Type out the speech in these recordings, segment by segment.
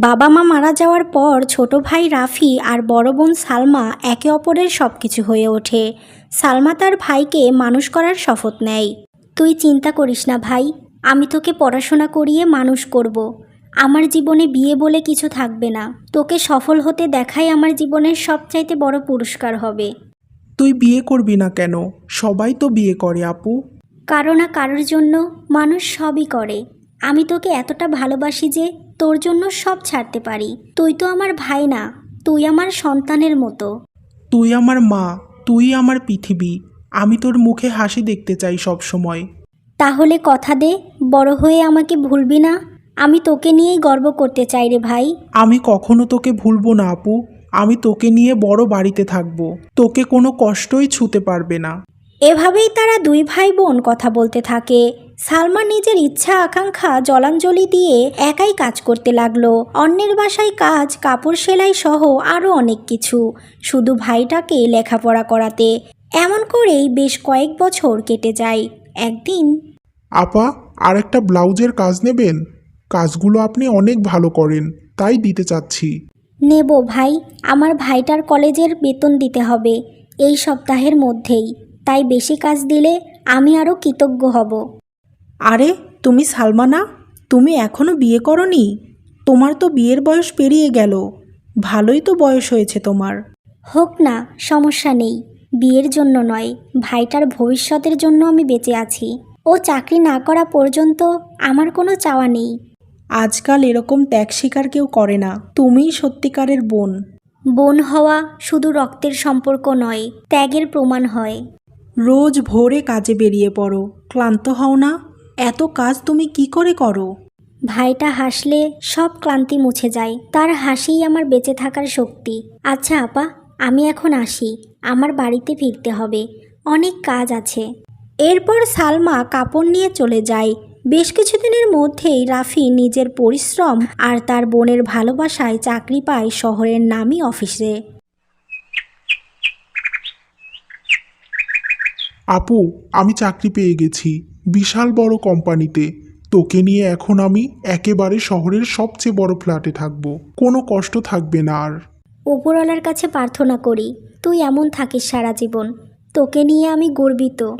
বাবা মা মারা যাওয়ার পর ছোট ভাই রাফি আর বড় বোন সালমা একে অপরের সব কিছু হয়ে ওঠে। সালমা তার ভাইকে মানুষ করার শপথ নেয়। তুই চিন্তা করিস না ভাই আমি তোকে পড়াশোনা করিয়ে মানুষ করব। আমার জীবনে বিয়ে বলে কিছু থাকবে না। তোকে সফল হতে দেখাই আমার জীবনের সবচাইতে বড় পুরস্কার হবে। তুই বিয়ে করবি না কেন? সবাই তো বিয়ে করে আপু। কারও না কারোর জন্য মানুষ সবই করে। আমি তোকে এতটা ভালোবাসি যে তোর জন্য সব ছাড়তে পারি। তুই তো আমার ভাই না তুই আমার সন্তানের মতো। তুই আমার মা তুই আমার পৃথিবী। আমি তোর মুখে হাসি দেখতে চাই সব সময়। তাহলে কথা দে বড় হয়ে আমাকে ভুলবি না। আমি তোকে নিয়েই গর্ব করতে চাই রে ভাই। আমি কখনো তোকে ভুলবো না আপু। আমি তোকে নিয়ে বড় বাড়িতে থাকব। তোকে কোনো কষ্টই ছুতে পারবে না। এভাবেই তারা দুই ভাই বোন কথা বলতে থাকে। সালমা নিজের ইচ্ছা আকাঙ্ক্ষা জলাঞ্জলি দিয়ে একাই কাজ করতে লাগল। অন্যের বাসায় কাজ কাপড় সেলাই সহ আরও অনেক কিছু শুধু ভাইটাকে লেখাপড়া করাতে। এমন করেই বেশ কয়েক বছর কেটে যায়। একদিন আপা আর একটা ব্লাউজের কাজ নেবেন? কাজগুলো আপনি অনেক ভালো করেন তাই দিতে চাচ্ছি। নেব ভাই আমার ভাইটার কলেজের বেতন দিতে হবে এই সপ্তাহের মধ্যেই। তাই বেশি কাজ দিলে আমি আরও কৃতজ্ঞ হব। আরে তুমি সালমানা তুমি এখনও বিয়ে করনি? তোমার তো বিয়ের বয়স পেরিয়ে গেল। ভালোই তো বয়স হয়েছে তোমার। হোক না সমস্যা নেই। বিয়ের জন্য নয় ভাইটার ভবিষ্যতের জন্য আমি বেঁচে আছি। ও চাকরি না করা পর্যন্ত আমার কোনো চাওয়া নেই। আজকাল এরকম ত্যাগ স্বীকার কেউ করে না। তুমিই সত্যিকারের বোন। বোন হওয়া শুধু রক্তের সম্পর্ক নয় ত্যাগের প্রমাণ হয়। রোজ ভোরে কাজে বেরিয়ে পড়ো। ক্লান্ত হও না। এত কাজ তুমি কি করে করো? ভাইটা হাসলে সব ক্লান্তি মুছে যায়। তার হাসিই আমার বেঁচে থাকার শক্তি। আচ্ছা আপা আমি এখন আসি। আমার বাড়িতে ফিরতে হবে। অনেক কাজ আছে। এরপর সালমা কাপড় নিয়ে চলে যায়। বেশ কিছুদিনের মধ্যেই রাফি নিজের পরিশ্রম আর তার বোনের ভালোবাসায় চাকরি পায় শহরের নামী অফিসে। আপু আমি চাকরি পেয়ে গেছি। বিশাল বড় কোম্পানিতে। তোকে নিয়ে এখন আমি একেবারে শহরের সবচেয়ে বড় ফ্ল্যাটে থাকব। কোনো কষ্ট থাকবে না আর। ওপরওয়ালার কাছে প্রার্থনা করি তুই এমন থাকিস সারা জীবন। তোকে নিয়ে আমি গর্বিত।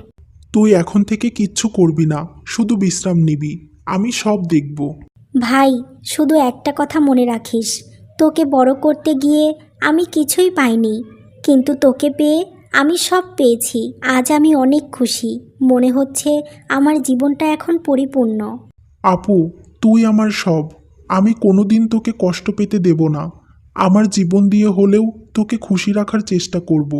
তুই এখন থেকে কিচ্ছু করবি না শুধু বিশ্রাম নিবি। আমি সব দেখব। ভাই শুধু একটা কথা মনে রাখিস। তোকে বড় করতে গিয়ে আমি কিছুই পাইনি। কিন্তু তোকে পেয়ে আমি সব পেয়েছি আজ আমি অনেক খুশি। মনে হচ্ছে আমার জীবনটা এখন পরিপূর্ণ। আপু তুই আমার সব। আমি কোনোদিন তোকে কষ্ট পেতে দেব না। আমার জীবন দিয়ে হলেও তোকে খুশি রাখার চেষ্টা করব।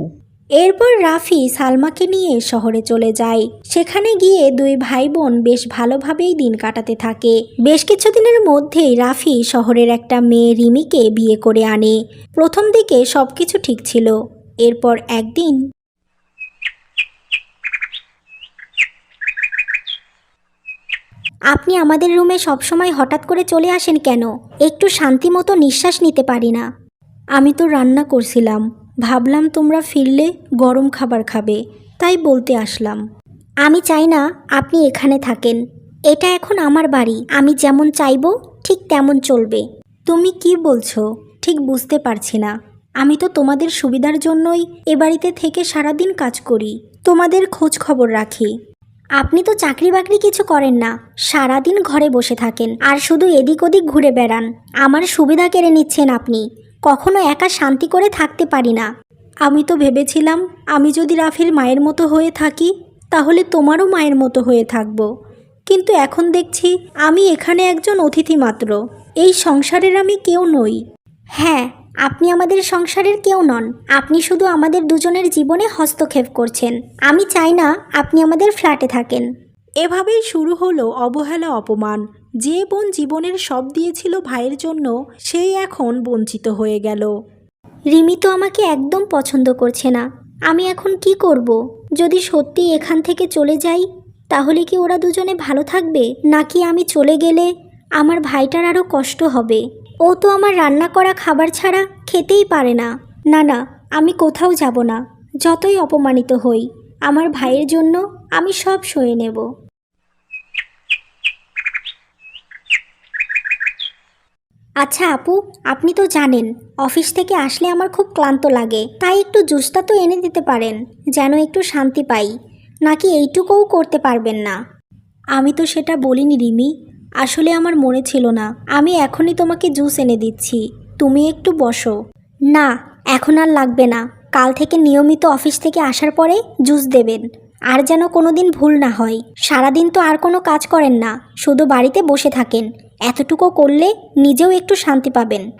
এরপর রাফি সালমাকে নিয়ে শহরে চলে যায়। সেখানে গিয়ে দুই ভাই বোন বেশ ভালোভাবেই দিন কাটাতে থাকে। বেশ কিছুদিনের মধ্যেই রাফি শহরের একটা মেয়ে রিমিকে বিয়ে করে আনে। প্রথম দিকে সব কিছু ঠিক ছিল। এরপর একদিন আপনি আমাদের রুমে সবসময় হঠাৎ করে চলে আসেন কেন? একটু শান্তি মতো নিঃশ্বাস নিতে পারি না। আমি তো রান্না করছিলাম। ভাবলাম তোমরা ফিরলে গরম খাবার খাবে, তাই বলতে আসলাম। আমি চাই না আপনি এখানে থাকেন। এটা এখন আমার বাড়ি, আমি যেমন চাইব ঠিক তেমন চলবে। তুমি কি বলছো? ঠিক বুঝতে পারছি না। আমি তো তোমাদের সুবিধার জন্যই এ বাড়িতে থেকে সারাদিন কাজ করি। তোমাদের খোঁজ খবর রাখি। আপনি তো চাকরি বাকরি কিছু করেন না, সারাদিন ঘরে বসে থাকেন, আর শুধু এদিক ওদিক ঘুরে বেড়ান। আমার সুবিধা কেড়ে নিচ্ছেন আপনি, কখনো একা শান্তি করে থাকতে পারি না। আমি তো ভেবেছিলাম, আমি যদি রাফির মায়ের মতো হয়ে থাকি, তাহলে তোমারও মায়ের মতো হয়ে থাকব। কিন্তু এখন দেখছি, আমি এখানে একজন অতিথি মাত্র। এই সংসারের আমি কেউ নই। হ্যাঁ আপনি আমাদের সংসারের কেউ নন। আপনি শুধু আমাদের দুজনের জীবনে হস্তক্ষেপ করছেন। আমি চাই না আপনি আমাদের ফ্ল্যাটে থাকেন। এভাবেই শুরু হলো অবহেলা অপমান। যে বোন জীবনের সব দিয়েছিল ভাইয়ের জন্য সেই এখন বঞ্চিত হয়ে গেল। রিমি তো আমাকে একদম পছন্দ করছে না। আমি এখন কি করব? যদি সত্যি এখান থেকে চলে যাই তাহলে কি ওরা দুজনে ভালো থাকবে? নাকি আমি চলে গেলে আমার ভাইটার আরও কষ্ট হবে? ও তো আমার রান্না করা খাবার ছাড়া খেতেই পারে না। না না, আমি কোথাও যাব না। যতই অপমানিত হই, আমার ভাইয়ের জন্য আমি সব সয়ে নেব। আচ্ছা আপু, আপনি তো জানেন, অফিস থেকে আসলে আমার খুব ক্লান্ত লাগে। তাই একটু জুসটা তো এনে দিতে পারেন, যেন একটু শান্তি পাই। নাকি এইটুকুও করতে পারবেন না? আমি তো সেটা বলিনি, রিমি। আসলে আমার মনে ছিল না। আমি এখনই তোমাকে জুস এনে দিচ্ছি। তুমি একটু বসো। না, এখন আর লাগবে না। কাল থেকে নিয়মিত অফিস থেকে আসার পরে জুস দেবেন। আর যেন কোনো দিন ভুল না হয়। সারাদিন তো আর কোনো কাজ করেন না। শুধু বাড়িতে বসে থাকেন। এতটুকু করলে নিজেও একটু শান্তি পাবেন।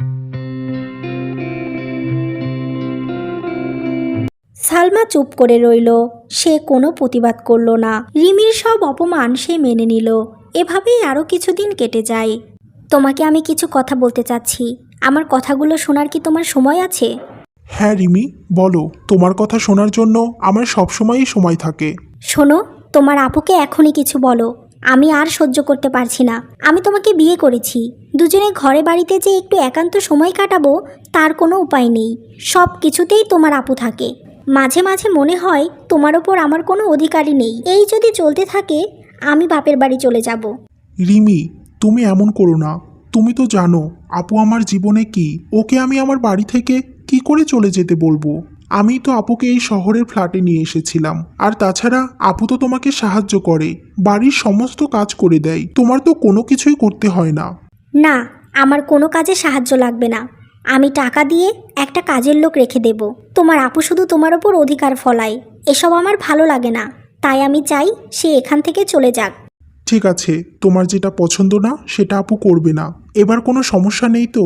সালমা চুপ করে রইল। সে কোনো প্রতিবাদ করল না। রিমির সব অপমান সে মেনে নিল। এভাবেই আরও কিছুদিন কেটে যায়। তোমাকে আমি কিছু কথা বলতে চাচ্ছি। আমার কথাগুলো শোনার কি তোমার সময় আছে? হ্যাঁ রিমি বলো তোমার কথা শোনার জন্য আমার সবসময়ই সময় থাকে। শোনো তোমার আপুকে এখনই কিছু বলো। আমি আর সহ্য করতে পারছি না। আমি তোমাকে বিয়ে করেছি। দুজনে ঘরে বাড়িতে যে একটু একান্ত সময় কাটাবো তার কোনো উপায় নেই। সব কিছুতেই তোমার আপু থাকে। মাঝে মাঝে মনে হয় তোমার ওপর আমার কোনো অধিকারই নেই। এই যদি চলতে থাকে আমি বাপের বাড়ি চলে যাব। রিমি তুমি এমন করো না। তুমি তো জানো আপু আমার জীবনে কি? ওকে আমি আমার বাড়ি থেকে কি করে চলে যেতে বলব? আমি তো আপুকে এই শহরের ফ্ল্যাটে নিয়ে এসেছিলাম। আর তাছাড়া আপু তো তোমাকে সাহায্য করে। বাড়ির সমস্ত কাজ করে দেয়। তোমার তো কোনো কিছুই করতে হয় না। না আমার কোনো কাজে সাহায্য লাগবে না। আমি টাকা দিয়ে একটা কাজের লোক রেখে দেব। তোমার আপু শুধু তোমার ওপর অধিকার ফলায়। এসব আমার ভালো লাগে না। তাই আমি চাই সে এখান থেকে চলে যাক। ঠিক আছে তোমার যেটা পছন্দ না সেটা আপু করবে না। এবার কোনো সমস্যা নেই তো?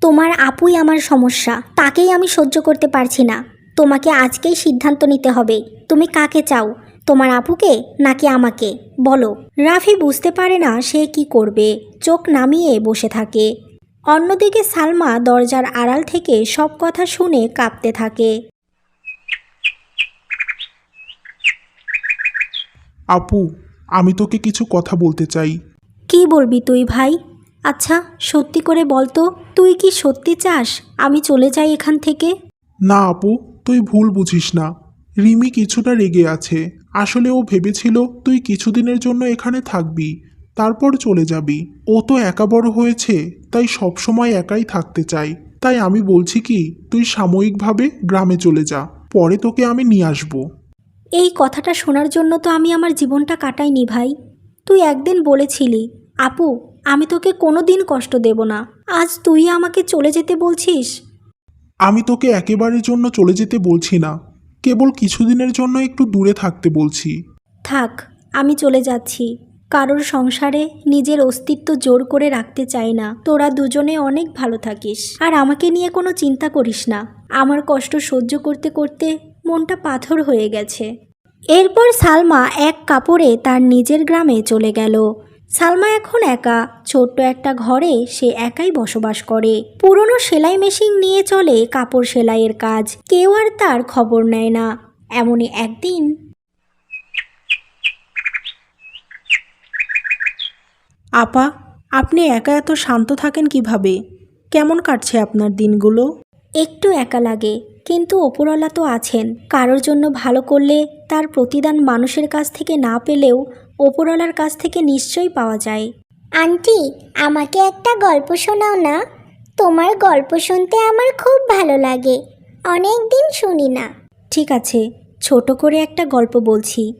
তোমার আপুই আমার সমস্যা তাকেই আমি সহ্য করতে পারছি না। তোমাকে আজকেই সিদ্ধান্ত নিতে হবে। তুমি কাকে চাও তোমার আপুকে নাকি আমাকে? বলো। রাফি বুঝতে পারে না সে কি করবে চোখ নামিয়ে বসে থাকে। অন্যদিকে সালমা দরজার আড়াল থেকে সব কথা শুনে কাঁপতে থাকে। আপু আমি তোকে কিছু কথা বলতে চাই। কি বলবি তুই ভাই? আচ্ছা সত্যি করে বল তো তুই কি সত্যি চাস আমি চলে যাই এখান থেকে? না আপু তুই ভুল বুঝিস না। রিমি কিছুটা রেগে আছে। আসলে ও ভেবেছিল তুই কিছুদিনের জন্য এখানে থাকবি তারপর চলে যাবি। ও তো একা বড় হয়েছে তাই সবসময় একাই থাকতে চাই তাই আমি বলছি কি তুই সাময়িকভাবে গ্রামে চলে যা পরে তোকে আমি নিয়ে আসব। এই কথাটা শোনার জন্য তো আমি আমার জীবনটা কাটাইনি ভাই। তুই একদিন বলেছিলি আপু আমি তোকে কোনো দিন কষ্ট দেব না। আজ তুই আমাকে চলে যেতে বলছিস? আমি তোকে একেবারের জন্য চলে যেতে বলছি না। কেবল কিছুদিনের জন্য একটু দূরে থাকতে বলছি। থাক আমি চলে যাচ্ছি। কারোর সংসারে নিজের অস্তিত্ব জোর করে রাখতে চাই না। তোরা দুজনে অনেক ভালো থাকিস। আর আমাকে নিয়ে কোনো চিন্তা করিস না। আমার কষ্ট সহ্য করতে করতে মনটা পাথর হয়ে গেছে। এরপর সালমা এক কাপড়ে তার নিজের গ্রামে চলে গেল। সালমা এখন একা ছোট্ট একটা ঘরে সে একাই বসবাস করে। পুরনো সেলাই মেশিন নিয়ে চলে কাপড় সেলাইয়ের কাজ। কেউ আর তার খবর নেয় না। এমনই একদিন আপা আপনি একা এত শান্ত থাকেন কীভাবে? কেমন কাটছে আপনার দিনগুলো? একটু একা লাগে। কিন্তু ওপরওয়ালা তো আছেন। কারোর জন্য ভালো করলে তার প্রতিদান মানুষের কাছ থেকে না পেলেও ওপরওয়ালার কাছ থেকে নিশ্চয়ই পাওয়া যায়। আন্টি আমাকে একটা গল্প শোনাও না। তোমার গল্প শুনতে আমার খুব ভালো লাগে। অনেক দিন শুনি না। ঠিক আছে ছোট করে একটা গল্প বলছি।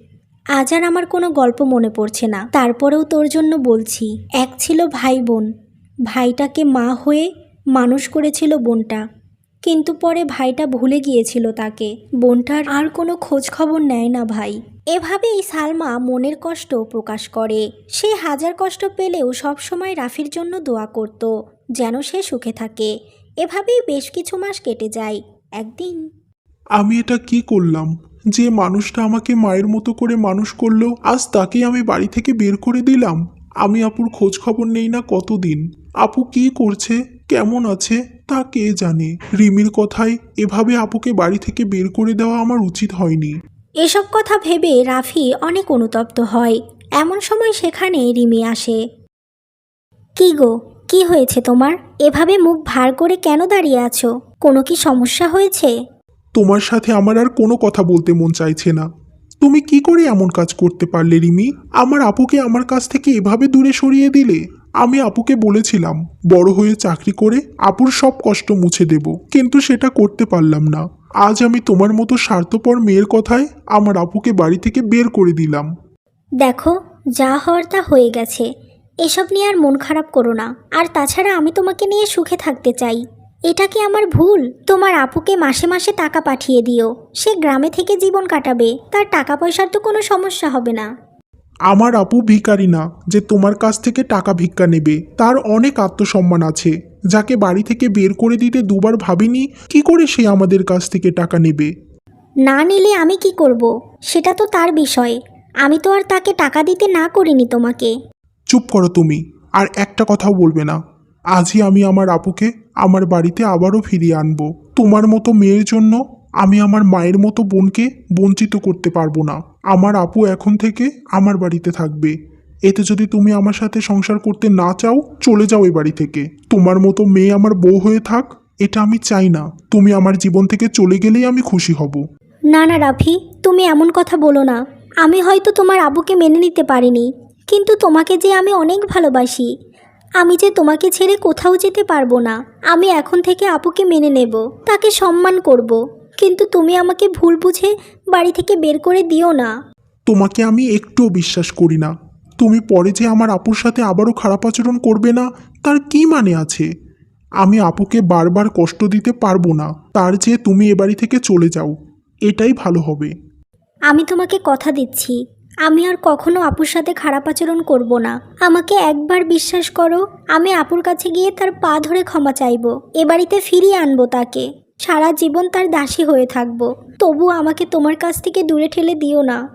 আজ আর আমার কোনো গল্প মনে পড়ছে না। তারপরেও তোর জন্য বলছি। এক ছিল ভাই বোন। ভাইটাকে মা হয়ে মানুষ করেছিল বোনটা। কিন্তু পরে ভাইটা ভুলে গিয়েছিল তাকে। বোনটার আর কোনো খোঁজ খবর নেয় না ভাই। এভাবেই সালমা মনের কষ্ট প্রকাশ করে। সে হাজার কষ্ট পেলেও সবসময় রাফির জন্য দোয়া করত, যেন সে সুখে থাকে। এভাবেই বেশ কিছু মাস কেটে যায়। একদিন আমি এটা কি করলাম? যে মানুষটা আমাকে মায়ের মতো করে মানুষ করল, আজ তাকে আমি বাড়ি থেকে বের করে দিলাম। আমি আপুর খোঁজ খবর নেই না কতদিন। আপু কি করছে? কেমন আছে তা কে জানে? রিমির কথায় এভাবে আপুকে বাড়ি থেকে বের করে দেওয়া আমার উচিত হয়নি। এসব কথা ভেবে রাফি অনেক অনুতপ্ত হয়। এমন সময় সেখানে রিমি আসে। কি গো কি হয়েছে তোমার? এভাবে মুখ ভার করে কেন দাঁড়িয়ে আছো? কোনো কি সমস্যা হয়েছে? তোমার সাথে আমার আর কোনো কথা বলতে মন চাইছে না। তুমি কি করে এমন কাজ করতে পারলে রিমি? আমার আপুকে আমার কাছ থেকে এভাবে দূরে সরিয়ে দিলে? আমি আপুকে বলেছিলাম, বড় হয়ে চাকরি করে আপুর সব কষ্ট মুছে দেব, কিন্তু সেটা করতে পারলাম না। আজ আমি তোমার মতো স্বার্থপর মেয়ের কথায় আমার আপুকে বাড়ি থেকে বের করে দিলাম। দেখো, যা হওয়ার তা হয়ে গেছে। এসব নিয়ে আর মন খারাপ করো না। আর তাছাড়া আমি তোমাকে নিয়ে সুখে থাকতে চাই। এটা কি আমার ভুল? তোমার আপুকে মাসে মাসে টাকা পাঠিয়ে দিও। সে গ্রামে থেকে জীবন কাটাবে। তার টাকা পয়সার তো কোনো সমস্যা হবে না। আমার আপু ভিখারি না যে তোমার কাছ থেকে টাকা ভিক্ষা নেবে। তার অনেক আত্মসম্মান আছে। যাকে বাড়ি থেকে বের করে দিতে দুবার ভাবিনি কি করে সে আমাদের কাছ থেকে টাকা নেবে? না নিলে আমি কি করব? সেটা তো তার বিষয়। আমি তো আর তাকে টাকা দিতে না করিনি তোমাকে। চুপ করো তুমি আর একটা কথাও বলবে না। আজই আমি আমার আপুকে আমার বাড়িতে আবারও ফিরিয়ে আনব। তোমার মতো মেয়ের জন্য আমি আমার মায়ের মতো বোনকে বঞ্চিত করতে পারব না। আমার আপু এখন থেকে আমার বাড়িতে থাকবে। এতে যদি তুমি আমার সাথে সংসার করতে না চাও, চলে যাও এই বাড়ি থেকে। তোমার মতো মেয়ে আমার বউ হয়ে থাক, এটা আমি চাই না। তুমি আমার জীবন থেকে চলে গেলেই আমি খুশি হব। না না, রাফি, তুমি এমন কথা বলো না। আমি হয়তো তোমার আবুকে মেনে নিতে পারিনি, কিন্তু তোমাকে যে আমি অনেক ভালোবাসি, আমি যে তোমাকে ছেড়ে কোথাও যেতে পারব না। আমি এখন থেকে আপুকে মেনে নেব, তাকে সম্মান করব। কিন্তু তুমি আমাকে ভুল বুঝে বাড়ি থেকে বের করে দিও না। তোমাকে আমি একটুও বিশ্বাস করি না। তুমি পরে যে আমার আপুর সাথে আবারও খারাপ আচরণ করবে না তার কি মানে আছে? আমি আপুকে বারবার কষ্ট দিতে পারব না তার চেয়ে তুমি এ বাড়ি থেকে চলে যাও। এটাই ভালো হবে। আমি তোমাকে কথা দিচ্ছি। আমি আর কখনো আপুর সাথে খারাপ আচরণ করব না। আমাকে একবার বিশ্বাস করো আমি আপুর কাছে গিয়ে তার পা ধরে ক্ষমা চাইব। এ বাড়িতে ফিরিয়ে আনব তাকে। সারা জীবন তার দাসী হয়ে থাকব। তবু আমাকে তোমার কাছ থেকে দূরে ঠেলে দিও না।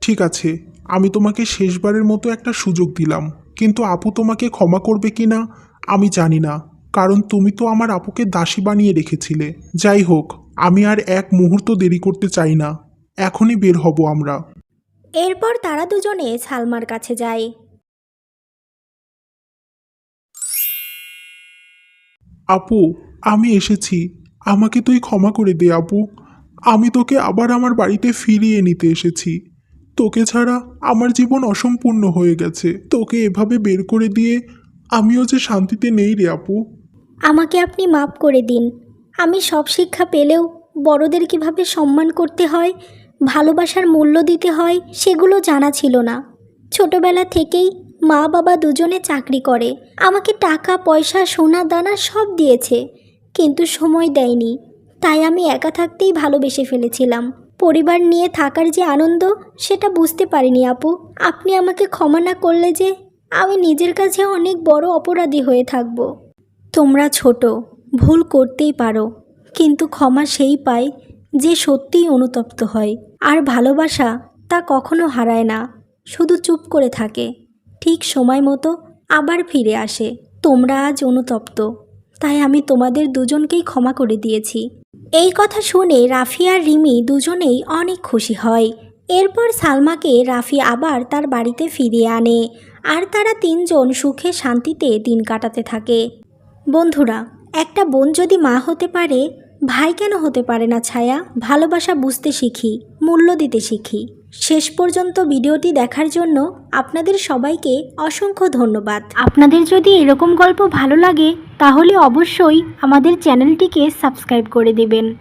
ঠিক আছে আমি তোমাকে শেষবারের মতো একটা সুযোগ দিলাম। কিন্তু আপু তোমাকে ক্ষমা করবে কি না আমি জানি না। কারণ তুমি তো আমার আপুকে দাসী বানিয়ে রেখেছিলে। যাই হোক আমি আর এক মুহূর্ত দেরি করতে চাই না। এখনই বের হব আমরা। এরপর তারা দুজনে সালমার কাছে যায়। আপু আমি এসেছি। আমাকে তুই ক্ষমা করে দে, আপু। আমি তোকে আবার আমার বাড়িতে ফিরিয়ে নিতে এসেছি। তোকে ছাড়া আমার জীবন অসম্পূর্ণ হয়ে গেছে। তোকে এভাবে বের করে দিয়ে আমিও যে শান্তিতে নেই রে, আপু। আমাকে আপনি মাপ করে দিন। আমি সব শিক্ষা পেলেও বড়দের কীভাবে সম্মান করতে হয়, ভালোবাসার মূল্য দিতে হয়, সেগুলো জানা ছিল না। ছোটবেলা থেকেই মা বাবা দুজনে চাকরি করে। আমাকে টাকা, পয়সা, সোনা, দানা সব দিয়েছে। কিন্তু সময় দেয়নি। তাই আমি একা থাকতেই ভালোবেসে ফেলেছিলাম। পরিবার নিয়ে থাকার যে আনন্দ, সেটা বুঝতে পারিনি আপু। আপনি আমাকে ক্ষমা না করলে যে আমি নিজের কাছে অনেক বড় অপরাধী হয়ে থাকব। তোমরা ছোট, ভুল করতেই পারো, কিন্তু ক্ষমা সেই পায় যে সত্যিই অনুতপ্ত হয়। আর ভালোবাসা তা কখনো হারায় না, শুধু চুপ করে থাকে। ঠিক সময় মতো আবার ফিরে আসে। তোমরা আজ অনুতপ্ত। তাই আমি তোমাদের দুজনকেই ক্ষমা করে দিয়েছি। এই কথা শুনে রাফি আর রিমি দুজনেই অনেক খুশি হয়। এরপর সালমাকে রাফি আবার তার বাড়িতে ফিরিয়ে আনে আর তারা তিনজন সুখে শান্তিতে দিন কাটাতে থাকে। বন্ধুরা, একটা বোন যদি মা হতে পারে, ভাই কেন হতে পারে না ছায়া? ভালোবাসা বুঝতে শিখি, মূল্য দিতে শিখি। শেষ পর্যন্ত ভিডিওটি দেখার জন্য আপনাদের সবাইকে অসংখ্য ধন্যবাদ। আপনাদের যদি এরকম গল্প ভালো লাগে, তাহলে অবশ্যই আমাদের চ্যানেলটিকে সাবস্ক্রাইব করে দেবেন।